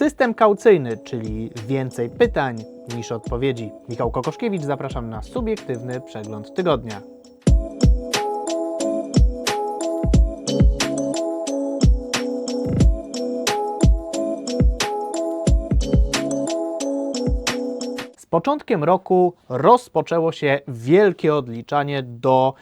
System kaucyjny, czyli więcej pytań niż odpowiedzi. Michał Kokoszkiewicz, zapraszam na subiektywny przegląd tygodnia. Z początkiem roku rozpoczęło się wielkie odliczanie do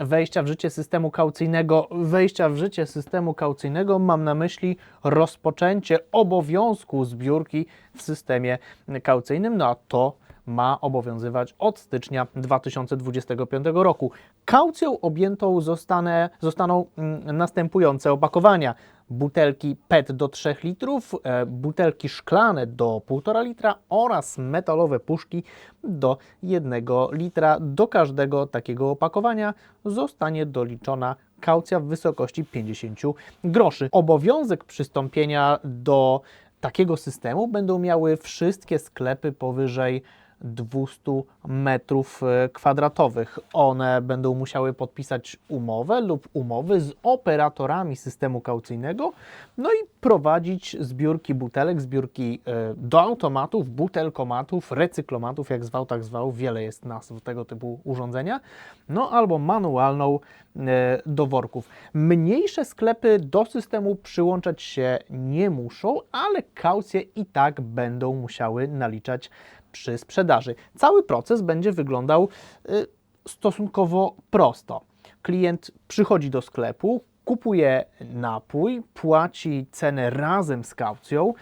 wejścia w życie systemu kaucyjnego. Wejścia w życie systemu kaucyjnego mam na myśli rozpoczęcie obowiązku zbiórki w systemie kaucyjnym, no a to ma obowiązywać od stycznia 2025 roku. Kaucją objętą zostanie, zostaną mm, następujące opakowania. Butelki PET do 3 litrów, e, butelki szklane do 1,5 litra oraz metalowe puszki do 1 litra. Do każdego takiego opakowania zostanie doliczona kaucja w wysokości 50 groszy. Obowiązek przystąpienia do takiego systemu będą miały wszystkie sklepy powyżej 200 metrów e, kwadratowych. One będą musiały podpisać umowę lub umowy z operatorami systemu kaucyjnego, no i prowadzić zbiórki butelek, zbiórki e, do automatów, butelkomatów, recyklomatów, jak zwał, tak zwał, wiele jest nazw tego typu urządzenia, no albo manualną e, do worków. Mniejsze sklepy do systemu przyłączać się nie muszą, ale kaucje i tak będą musiały naliczać przy sprzedaży. Cały proces będzie wyglądał y, stosunkowo prosto. Klient przychodzi do sklepu, kupuje napój, płaci cenę razem z kaucją,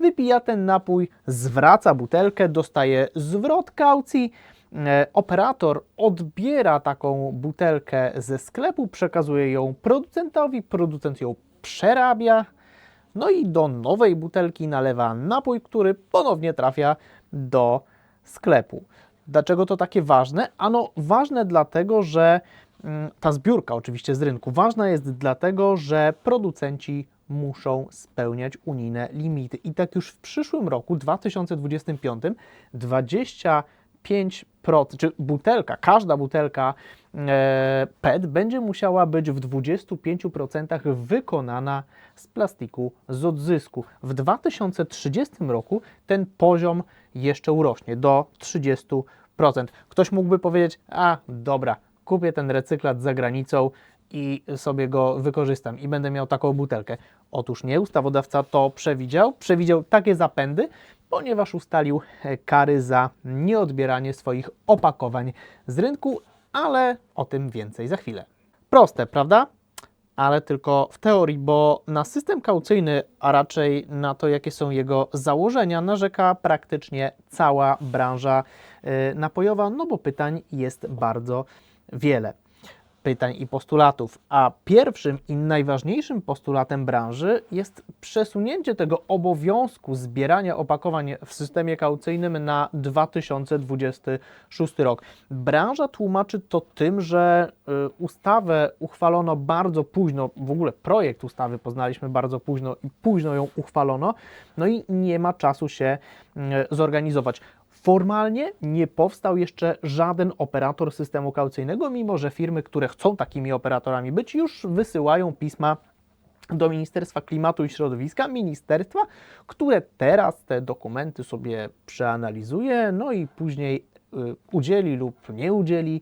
wypija ten napój, zwraca butelkę, dostaje zwrot kaucji. E, Operator odbiera taką butelkę ze sklepu, przekazuje ją producentowi, producent ją przerabia, no i do nowej butelki nalewa napój, który ponownie trafia do sklepu. Dlaczego to takie ważne? Ano ważne dlatego, że mm, ta zbiórka oczywiście z rynku ważna jest dlatego, że producenci muszą spełniać unijne limity. I tak już w przyszłym roku, 2025, 25%, czy butelka, każda butelka e, PET będzie musiała być w 25% wykonana z plastiku z odzysku. W 2030 roku ten poziom jeszcze urośnie do 30%. Ktoś mógłby powiedzieć: A, dobra, kupię ten recyklat za granicą i sobie go wykorzystam i będę miał taką butelkę. Otóż nie, ustawodawca to przewidział. Przewidział takie zapędy, ponieważ ustalił e, kary za nieodbieranie swoich opakowań z rynku, ale o tym więcej za chwilę. Proste, prawda? ale tylko w teorii, bo na system kaucyjny, a raczej na to, jakie są jego założenia, narzeka praktycznie cała branża y, napojowa, no bo pytań jest bardzo wiele. Pytań i postulatów. A pierwszym i najważniejszym postulatem branży jest przesunięcie tego obowiązku zbierania opakowań w systemie kaucyjnym na 2026 rok. Branża tłumaczy to tym, że y, ustawę uchwalono bardzo późno, w ogóle projekt ustawy poznaliśmy bardzo późno i późno ją uchwalono, no i nie ma czasu się y, zorganizować. Formalnie nie powstał jeszcze żaden operator systemu kaucyjnego, mimo że firmy, które chcą takimi operatorami być, już wysyłają pisma do Ministerstwa Klimatu i Środowiska, ministerstwa, które teraz te dokumenty sobie przeanalizuje, no i później y, udzieli lub nie udzieli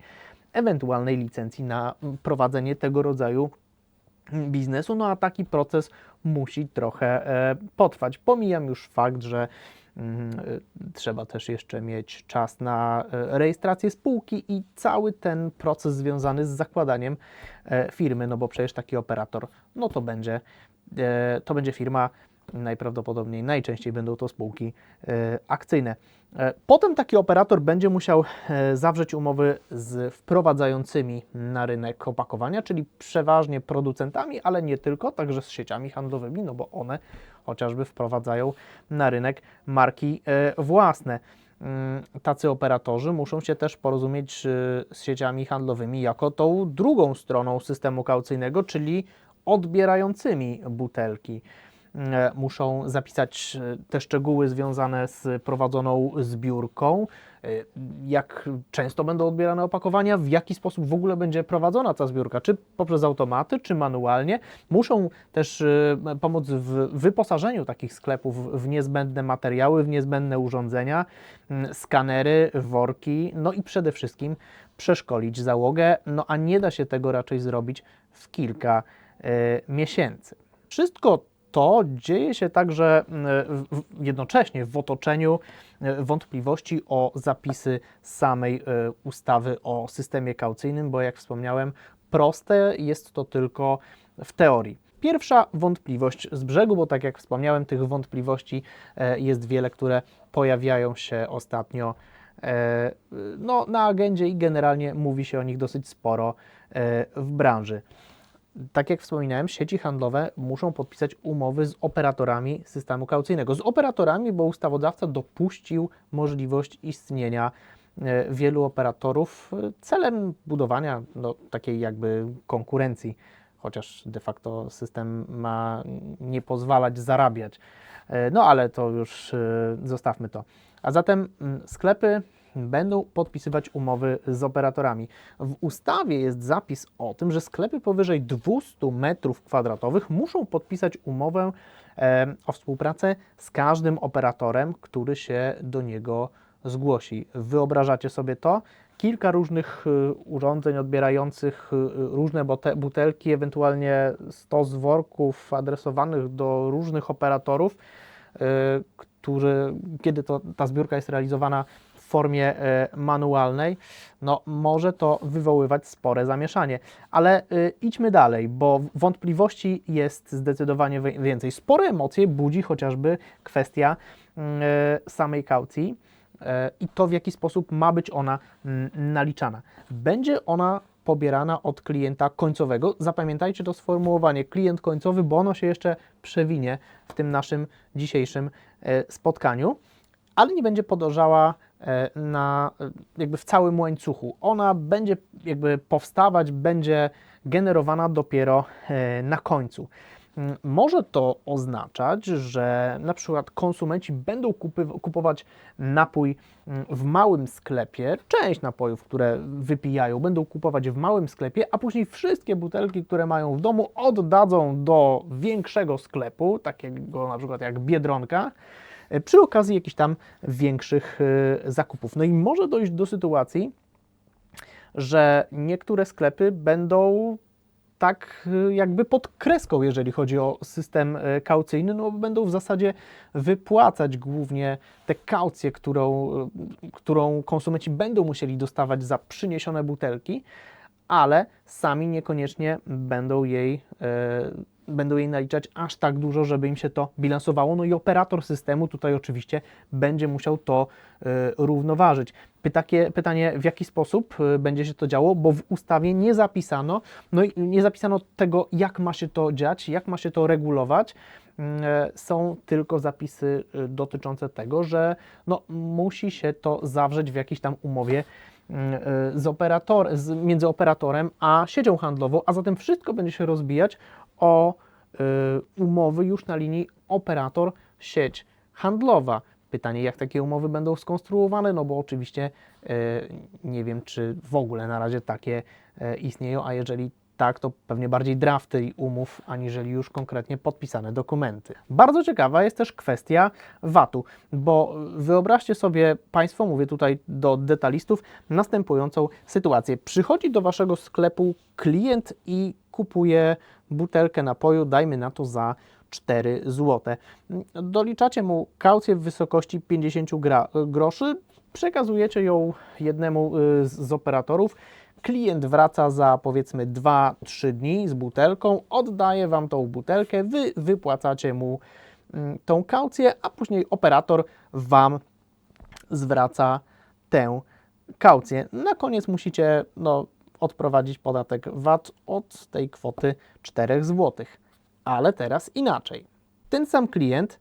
ewentualnej licencji na prowadzenie tego rodzaju biznesu. No a taki proces musi trochę e, potrwać. Pomijam już fakt, że trzeba też jeszcze mieć czas na e, rejestrację spółki i cały ten proces związany z zakładaniem e, firmy, no bo przecież taki operator, no to będzie, e, to będzie firma najprawdopodobniej najczęściej będą to spółki e, akcyjne. E, Potem taki operator będzie musiał e, zawrzeć umowy z wprowadzającymi na rynek opakowania, czyli przeważnie producentami, ale nie tylko, także z sieciami handlowymi, no bo one chociażby wprowadzają na rynek marki własne. Mm, Tacy operatorzy muszą się też porozumieć z sieciami handlowymi jako tą drugą stroną systemu kaucyjnego, czyli odbierającymi butelki. E, muszą zapisać e, te szczegóły związane z prowadzoną zbiórką, e, jak często będą odbierane opakowania, w jaki sposób w ogóle będzie prowadzona ta zbiórka, czy poprzez automaty, czy manualnie. Muszą też pomóc w wyposażeniu takich sklepów w niezbędne materiały, w niezbędne urządzenia, skanery, worki, no i przede wszystkim przeszkolić załogę, no a nie da się tego raczej zrobić w kilka e, miesięcy. Wszystko to dzieje się także w- jednocześnie w otoczeniu e, wątpliwości o zapisy samej e, ustawy o systemie kaucyjnym, bo jak wspomniałem, proste jest to tylko w teorii. Pierwsza wątpliwość z brzegu, bo tak jak wspomniałem, tych wątpliwości e, jest wiele, które pojawiają się ostatnio no, na agendzie i generalnie mówi się o nich dosyć sporo w branży. Tak jak wspominałem, sieci handlowe muszą podpisać umowy z operatorami systemu kaucyjnego. Z operatorami, bo ustawodawca dopuścił możliwość istnienia e, wielu operatorów e, celem budowania no, takiej jakby konkurencji, chociaż de facto system ma nie pozwalać zarabiać. E, No ale to już zostawmy to. A zatem mm, sklepy będą podpisywać umowy z operatorami. W ustawie jest zapis o tym, że sklepy powyżej 200 m2 muszą podpisać umowę e, o współpracę z każdym operatorem, który się do niego zgłosi. Wyobrażacie sobie to? Kilka różnych y, urządzeń odbierających y, różne bote- butelki, ewentualnie stos worków adresowanych do różnych operatorów, y, którzy, kiedy to, ta zbiórka jest realizowana formie e, manualnej, no może to wywoływać spore zamieszanie. Ale y, idźmy dalej, bo wątpliwości jest zdecydowanie wi- więcej. Spore emocje budzi chociażby kwestia mm, e, samej kaucji e, i to, w jaki sposób ma być ona mm, naliczana. Będzie ona pobierana od klienta końcowego. Zapamiętajcie to sformułowanie klient końcowy, bo ono się jeszcze przewinie w tym naszym dzisiejszym e, spotkaniu, ale nie będzie podążała e, na, e, jakby w całym łańcuchu. Ona będzie jakby powstawać, będzie generowana dopiero e, na końcu. Mm, Może to oznaczać, że na przykład konsumenci będą kupować napój mm, w małym sklepie, część napojów, które wypijają, będą kupować w małym sklepie, a później wszystkie butelki, które mają w domu, oddadzą do większego sklepu, takiego na przykład jak Biedronka, przy okazji jakichś tam większych e, zakupów. No i może dojść do sytuacji, że niektóre sklepy będą tak y, jakby pod kreską, jeżeli chodzi o system kaucyjny, no będą w zasadzie wypłacać głównie tę kaucję, którą, którą konsumenci będą musieli dostawać za przyniesione butelki, ale sami niekoniecznie będą jej, będą jej naliczać aż tak dużo, żeby im się to bilansowało. No i operator systemu tutaj oczywiście będzie musiał to y, równoważyć. Pytakie, pytanie, w jaki sposób y, będzie się to działo, bo w ustawie nie zapisano, no i nie zapisano tego, jak ma się to dziać, jak ma się to regulować. Mm, e, Są tylko zapisy dotyczące tego, że no, musi się to zawrzeć w jakiejś tam umowie mm, z operator, z, między operatorem a siecią handlową, a zatem wszystko będzie się rozbijać o y, umowy już na linii operator-sieć handlowa. Pytanie, jak takie umowy będą skonstruowane, no bo oczywiście e, nie wiem, czy w ogóle na razie takie e, istnieją, a jeżeli tak, to pewnie bardziej drafty umów, aniżeli już konkretnie podpisane dokumenty. Bardzo ciekawa jest też kwestia VAT-u, bo wyobraźcie sobie Państwo, mówię tutaj do detalistów, następującą sytuację. Przychodzi do Waszego sklepu klient i kupuje butelkę napoju, dajmy na to za 4 zł. Doliczacie mu kaucję w wysokości 50 gra, groszy, przekazujecie ją jednemu y, z z operatorów. Klient wraca za powiedzmy 2-3 dni z butelką, oddaje Wam tą butelkę, Wy wypłacacie mu mm, tą kaucję, a później operator Wam zwraca tę kaucję. Na koniec musicie no, odprowadzić podatek VAT od tej kwoty 4 zł. Ale teraz inaczej. Ten sam klient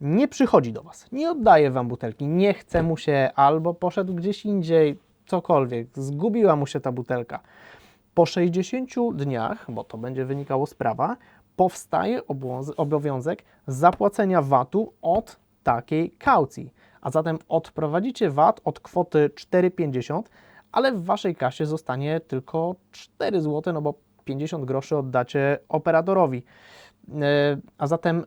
nie przychodzi do Was, nie oddaje Wam butelki, nie chce mu się albo poszedł gdzieś indziej, cokolwiek, zgubiła mu się ta butelka. Po 60 dniach, bo to będzie wynikało z prawa, powstaje obowiąz- obowiązek zapłacenia VAT-u od takiej kaucji. A zatem odprowadzicie VAT od kwoty 4,50, ale w waszej kasie zostanie tylko 4 zł, no bo 50 groszy oddacie operatorowi. E, A zatem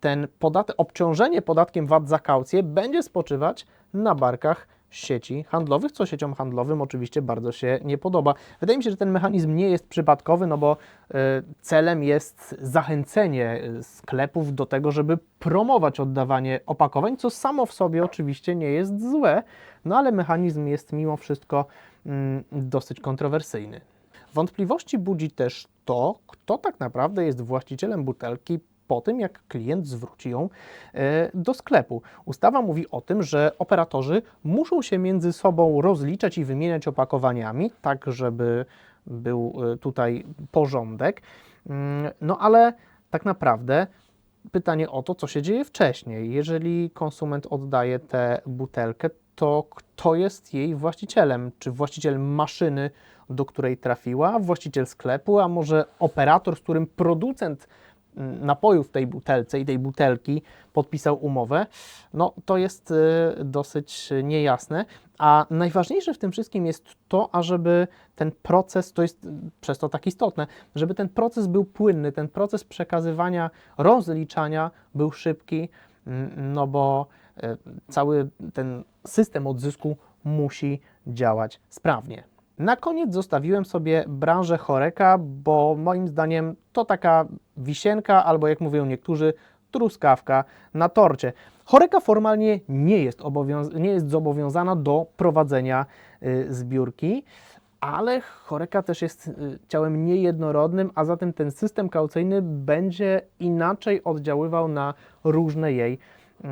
ten podatek, obciążenie podatkiem VAT za kaucję będzie spoczywać na barkach sieci handlowych, co sieciom handlowym oczywiście bardzo się nie podoba. Wydaje mi się, że ten mechanizm nie jest przypadkowy, no bo e, celem jest zachęcenie e, sklepów do tego, żeby promować oddawanie opakowań, co samo w sobie oczywiście nie jest złe, no ale mechanizm jest mimo wszystko mm, dosyć kontrowersyjny. Wątpliwości budzi też to, kto tak naprawdę jest właścicielem butelki po tym, jak klient zwróci ją e, do sklepu. Ustawa mówi o tym, że operatorzy muszą się między sobą rozliczać i wymieniać opakowaniami, tak żeby był e, tutaj porządek. Mm, No ale tak naprawdę pytanie o to, co się dzieje wcześniej. Jeżeli konsument oddaje tę butelkę, to kto jest jej właścicielem? Czy właściciel maszyny, do której trafiła, właściciel sklepu, a może operator, z którym producent mm, napojów w tej butelce i tej butelki podpisał umowę? No to jest y, dosyć niejasne. A najważniejsze w tym wszystkim jest to, ażeby ten proces, to jest y, przez to tak istotne, żeby ten proces był płynny, ten proces przekazywania, rozliczania był szybki, no bo cały ten system odzysku musi działać sprawnie. Na koniec zostawiłem sobie branżę choreka, bo moim zdaniem to taka wisienka, albo jak mówią niektórzy, truskawka na torcie. Choreka formalnie nie jest, nie jest zobowiązana do prowadzenia y, zbiórki, ale choreka też jest y, ciałem niejednorodnym, a zatem ten system kaucyjny będzie inaczej oddziaływał na różne jej y,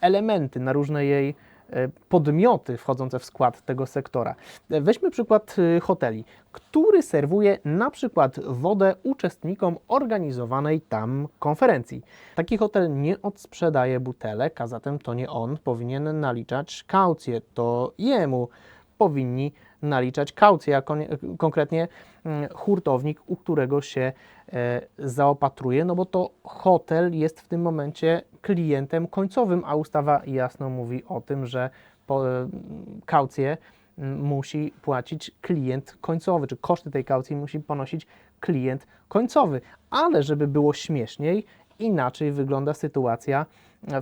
elementy, na różne jej podmioty wchodzące w skład tego sektora. E, Weźmy przykład y, hoteli, który serwuje na przykład wodę uczestnikom organizowanej tam konferencji. Taki hotel nie odsprzedaje butelek, a zatem to nie on powinien naliczać kaucję, to jemu powinni naliczać kaucję, a kon- konkretnie mm, hurtownik, u którego się e, zaopatruje, no bo to hotel jest w tym momencie klientem końcowym, a ustawa jasno mówi o tym, że po, e, kaucję m, musi płacić klient końcowy, czy koszty tej kaucji musi ponosić klient końcowy. Ale żeby było śmieszniej, inaczej wygląda sytuacja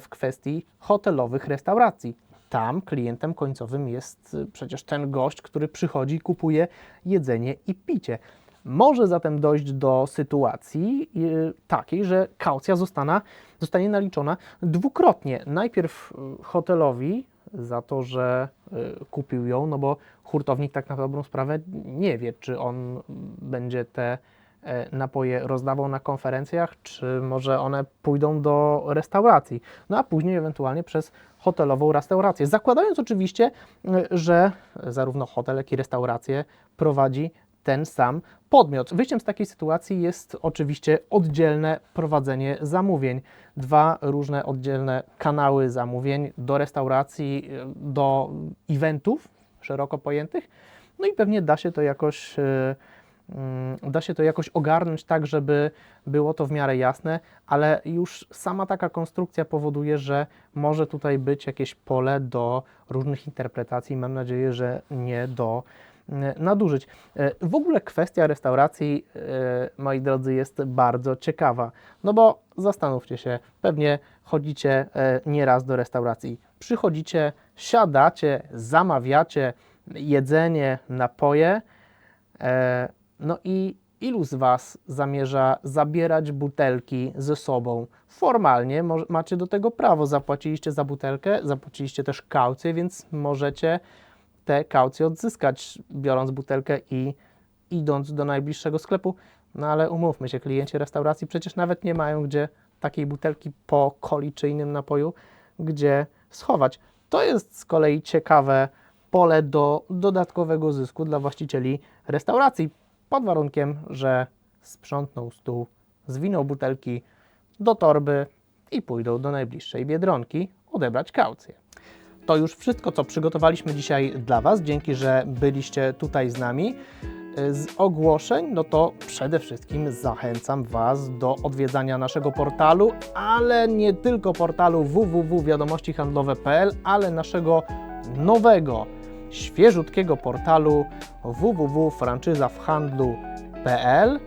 w kwestii hotelowych restauracji. Tam klientem końcowym jest y, przecież ten gość, który przychodzi i kupuje jedzenie i picie. Może zatem dojść do sytuacji y, takiej, że kaucja zostana, zostanie naliczona dwukrotnie. Najpierw y, hotelowi za to, że kupił ją, no bo hurtownik tak na dobrą sprawę nie wie, czy on będzie te napoje rozdawał na konferencjach, czy może one pójdą do restauracji, no a później ewentualnie przez hotelową restaurację. Zakładając oczywiście, y, że zarówno hotel, jak i restaurację prowadzi ten sam podmiot. Wyjściem z takiej sytuacji jest oczywiście oddzielne prowadzenie zamówień. Dwa różne oddzielne kanały zamówień do restauracji, y, do eventów szeroko pojętych. No i pewnie da się to jakoś da się to jakoś ogarnąć tak, żeby było to w miarę jasne, ale już sama taka konstrukcja powoduje, że może tutaj być jakieś pole do różnych interpretacji. Mam nadzieję, że nie do mm, nadużyć. E, W ogóle kwestia restauracji, e, moi drodzy, jest bardzo ciekawa. No bo zastanówcie się, pewnie chodzicie e, nieraz do restauracji. Przychodzicie, siadacie, zamawiacie jedzenie, napoje. No i ilu z Was zamierza zabierać butelki ze sobą? Formalnie macie do tego prawo. Zapłaciliście za butelkę, zapłaciliście też kaucję, więc możecie te kaucje odzyskać, biorąc butelkę i idąc do najbliższego sklepu. No ale umówmy się, klienci restauracji przecież nawet nie mają gdzie takiej butelki po coli czy innym napoju, gdzie schować. To jest z kolei ciekawe pole do dodatkowego zysku dla właścicieli restauracji, pod warunkiem, że sprzątną stół, zwinął butelki do torby i pójdą do najbliższej biedronki odebrać kaucję. To już wszystko, co przygotowaliśmy dzisiaj dla Was. Dzięki, że byliście tutaj z nami. z ogłoszeń, no to przede wszystkim zachęcam Was do odwiedzania naszego portalu, ale nie tylko portalu www.wiadomościhandlowe.pl, ale naszego nowego, świeżutkiego portalu www.franczyzawhandlu.pl.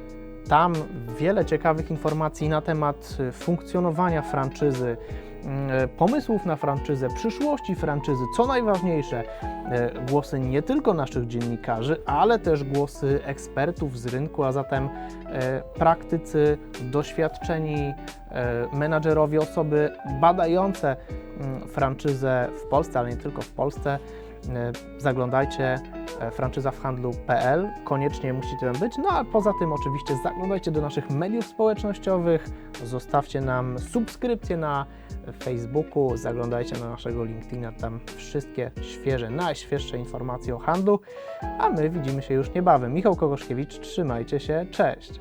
Tam wiele ciekawych informacji na temat funkcjonowania franczyzy, mm, pomysłów na franczyzę, przyszłości franczyzy, co najważniejsze, e, głosy nie tylko naszych dziennikarzy, ale też głosy ekspertów z rynku, a zatem e, praktycy, doświadczeni e, menadżerowie, osoby badające mm, franczyzę w Polsce, ale nie tylko w Polsce. E, Zaglądajcie e, franczyza w handlu.pl, koniecznie musicie tam być. No a poza tym oczywiście zaglądajcie do naszych mediów społecznościowych, zostawcie nam subskrypcję na Facebooku, zaglądajcie na naszego LinkedIna, tam wszystkie świeże, najświeższe informacje o handlu, a my widzimy się już niebawem. Michał Kogoszkiewicz, trzymajcie się, cześć!